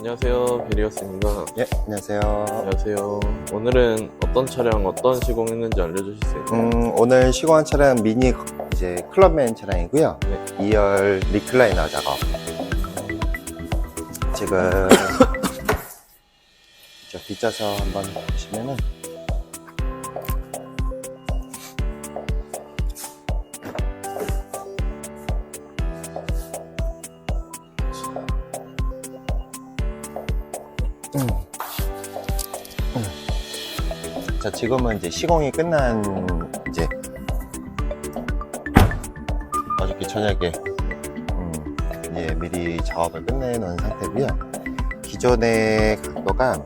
안녕하세요, 베리어스입니다. 예, 안녕하세요. 안녕하세요. 오늘은 어떤 차량, 어떤 시공했는지 알려주실 수 있나요? 음, 오늘 시공한 차량 미니 이제 클럽맨 차량이고요. 네. 2열 리클라이너 작업. 지금 저 뒷좌석 한번 보시면은 자, 지금은 이제 시공이 끝난 이제 어저께 저녁에 음, 이제 미리 작업을 끝내놓은 상태고요. 기존의 각도가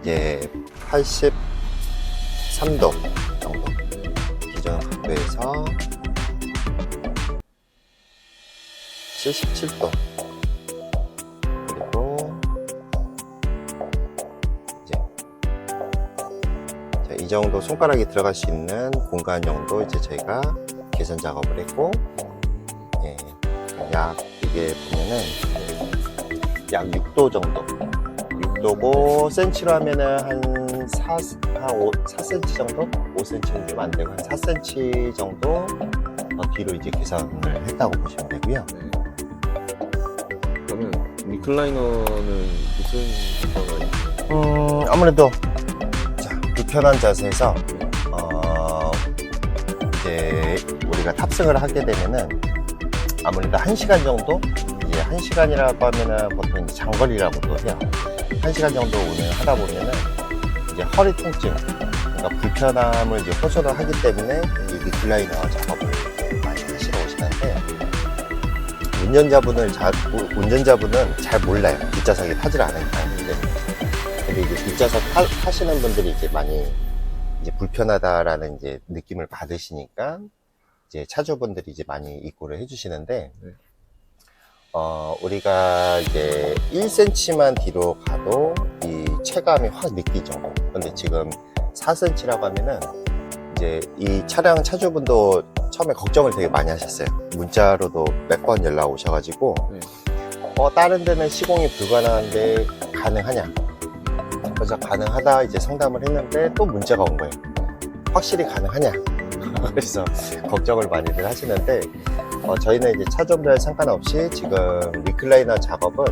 이제 83도 정도. 기존 각도에서 77도. 이 정도 손가락이 들어갈 수 있는 공간 정도 이제 저희가 개선 작업을 했고, 예, 약 이게 보면은 약 6도 정도. 6도고 센치로 하면은 한 4, 한 5, 4cm 정도? 5cm 좀안 되고 한 4cm 정도 더 뒤로 이제 개선을 했다고 보시면 되고요. 네. 그러면 리클라이너는 무슨 효과가 있나요? 음, 아무래도 자, 불편한 자세에서 어, 이제 우리가 탑승을 하게 되면은 아무래도 한 시간 정도 이제 한 시간이라고 하면은 보통 이제 장거리라고도 해요. 한 시간 정도 운행을 하다 보면은 이제 허리 통증, 그러니까 불편함을 이제 호소를 하기 때문에 이 리클라이너 작업을 많이 하시러 오시는데 운전자분을 자, 우- 운전자분은 잘 몰라요. 뒷좌석에 타질 않으니까. 근 데 근데 이제 뒷좌석 타, 타시는 분들이 이제 많이 이제 불편하다라는 이제 느낌을 받으시니까 이제 차주분들이 이제 많이 입고를 해주시는데 네. 어 우리가 이제 1cm만 뒤로 가도 이 체감이 확 느끼죠. 근데 지금 4cm라고 하면은 이제 이 차량 차주분도 처음에 걱정을 되게 많이 하셨어요. 문자로도 몇 번 연락 오셔가지고 네. 어 다른 데는 시공이 불가능한데 가능하냐? 그래서 가능하다 이제 상담을 했는데 또 문제가 온 거예요. 확실히 가능하냐? 그래서 걱정을 많이들 하시는데 어, 저희는 이제 차종별 상관없이 지금 리클라이너 작업은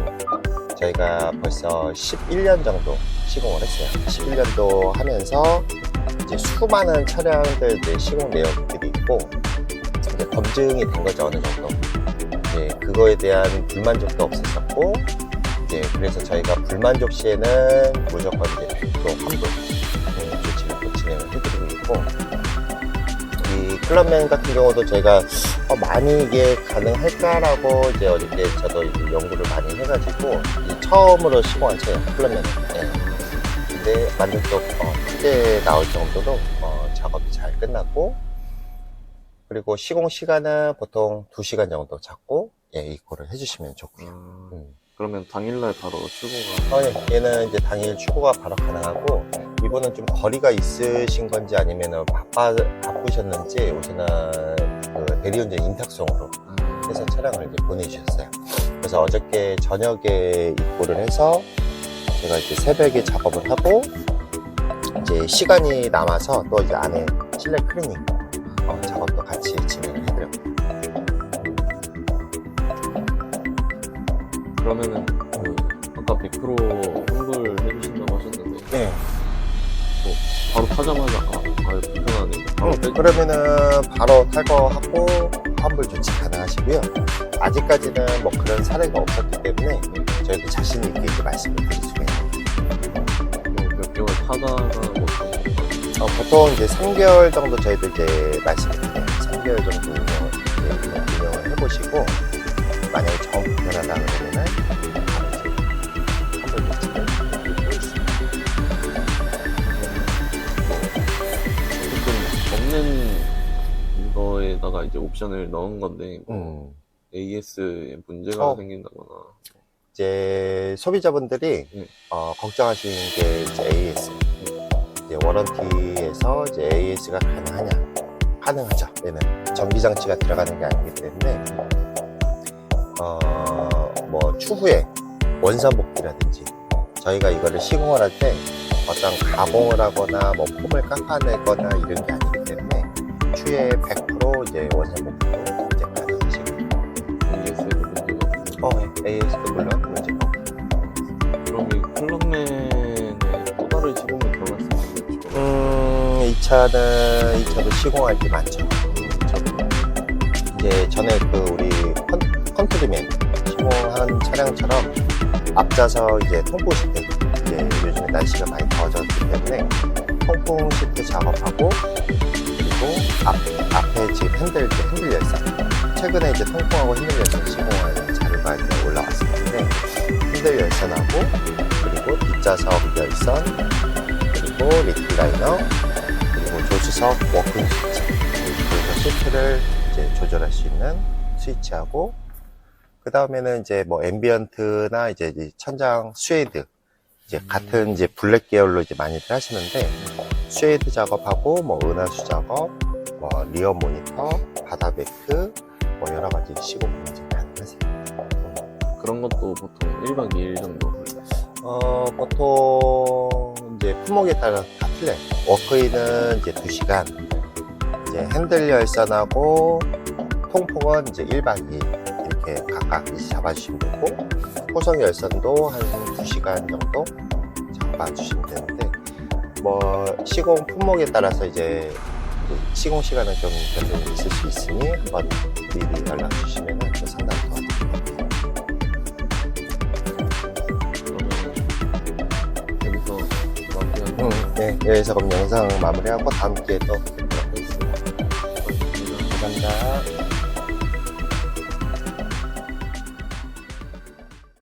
저희가 벌써 11년 정도 시공을 했어요. 11년도 하면서 이제 수많은 차량들 이제 시공 내역들이 있고 이제 검증이 된 거죠 어느 정도. 이제 그거에 대한 불만족도 없었었고 이제 그래서 저희가 불만족 시에는 무조건 이제 100% 환불 음, 조치를 또 진행을 해드리고 있고 이 클럽맨 같은 경우도 저희가 어, 많이 이게 가능할까라고 이제 어저께 저도 이제 연구를 많이 해가지고 이 처음으로 시공한 차예요 클럽맨. 네. 근데 만족도 어, 크게 나올 정도로 어, 작업이 잘 끝났고 그리고 시공 시간은 보통 2시간 정도 잡고 예, 입고를 해주시면 좋고요. 아, 음. 그러면 당일날 바로 출고가 어, 예. 얘는 이제 당일 출고가 바로 가능하고 이분은 좀 거리가 있으신 건지 아니면 바빠 바쁘셨는지 우선은 그 대리운전 인탁송으로 아, 해서 차량을 이제 보내주셨어요. 그래서 어저께 저녁에 입고를 해서 제가 이제 새벽에 작업을 하고 이제 시간이 남아서 또 이제 안에 실내 클리닝 어, 작업도 같이 진행을 해드렸고 그러면은 그 아까 100% 환불 해주신다고 하셨는데 네. 바로 타자마자 아, 아 불편하네 바로 음, 빼 그러면은 바로 탈거하고 환불 조치 가능하시고요. 아직까지는 뭐 그런 사례가 없었기 때문에 저희도 자신 있게 이렇게 말씀을 드릴 수가 있는 몇 개월 타다가 뭐 어, 보통 이제 3개월 정도 저희도 이제 말씀을 드려요. 3개월 정도 운영을, 이제 운영을 해보시고, 만약에 정 불편하다 그러면은, 없는 거에다가 이제 옵션을 넣은 건데 뭐 음. AS에 문제가 어. 생긴다거나 이제 소비자분들이 음. 어, 걱정하시는 게 이제 AS. 이제 워런티에서 이제 AS가 가능하냐? 가능하죠. 얘는 전기 장치가 들어가는 게 아니기 때문에 어, 뭐 추후에 원선 복귀라든지 저희가 이거를 시공을 할 때 어떤 가공을 하거나 뭐 폼을 깎아내거나 이런 게 아니기 때문에 추후에 100% 이제 원선 복귀로 이제 가능하시고 AS에도 문제가 없어요. 어, AS도 물론 없고 그럼 이 클럽맨에 또 다른 시공이 있는 거죠? 음, 이 차는 이 차도 시공할 게 많죠. 이제 전에 그 우리 컨, 컨트리맨 시공한 차량처럼 앞좌석 이제 통풍 시트 이제 요즘에 날씨가 많이 더워졌기 때문에 통풍 시트 작업하고 그리고 앞 앞에 지금 핸들 이제 핸들 열선 최근에 이제 통풍하고 핸들 열선 시공하는 자료가 이제 올라왔었는데 핸들 열선하고 그리고 뒷좌석 열선 그리고 리클라이너 그리고 조수석 워킹 스위치 그래서 시트를 이제 조절할 수 있는 스위치하고 그 다음에는 이제 뭐 앰비언트나 이제 이 천장 스웨이드 이제 같은 이제 블랙 계열로 이제 많이들 하시는데 스웨이드 작업하고 뭐 은하수 작업 뭐 리어 모니터 바다 매트 뭐 여러 가지 시공 이제 가능하세요. 그런 것도 보통 1박 2일 정도. 어, 보통 이제 품목에 따라 다 틀려요. 워크인은 이제 2시간, 이제 핸들 열선하고 통풍은 이제 1박 2일 이제 잡아주시면 되고, 호성 열선도 한 2시간 정도 잡아주시면 되는데, 뭐, 시공 품목에 따라서 이제 그 시공 시간은 좀 변동이 있을 수 있으니 한번 미리 연락 주시면 또 상담 도와드릴게요. 마무리하고 음, 네, 여기서 그럼 영상 마무리하고 다음 기회에 또 뵙겠습니다. 하겠습니다. 감사합니다.